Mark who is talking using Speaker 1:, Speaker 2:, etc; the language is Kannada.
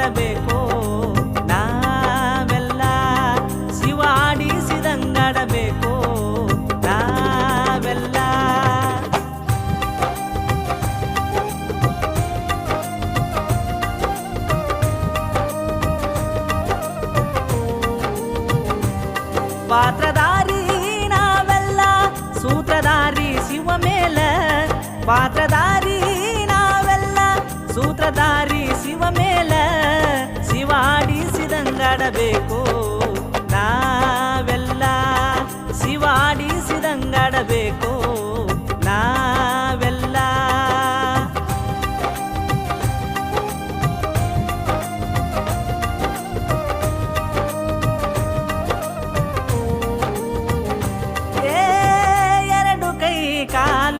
Speaker 1: ಆಡಿಸಿದಂಗಾಡಬೇಕು ನಾವೆಲ್ಲ ಶಿವಾಡಿಸಿದಂಗಾಡಬೇಕೋ ನಾವೆಲ್ಲ ಪಾತ್ರಧಾರಿ ನಾವೆಲ್ಲ ಸೂತ್ರಧಾರಿ ಶಿವ ಮೇಲ. ಪಾತ್ರಧಾರಿ ನಾವೆಲ್ಲ ಸೂತ್ರಧಾರಿ ಶಿವ ಮೇಲೆ. ಶಿವಾಡಿಸಿದಂಗಾಡಬೇಕು ನಾವೆಲ್ಲ ಶಿವಾಡಿಸಿದಂಗಾಡಬೇಕು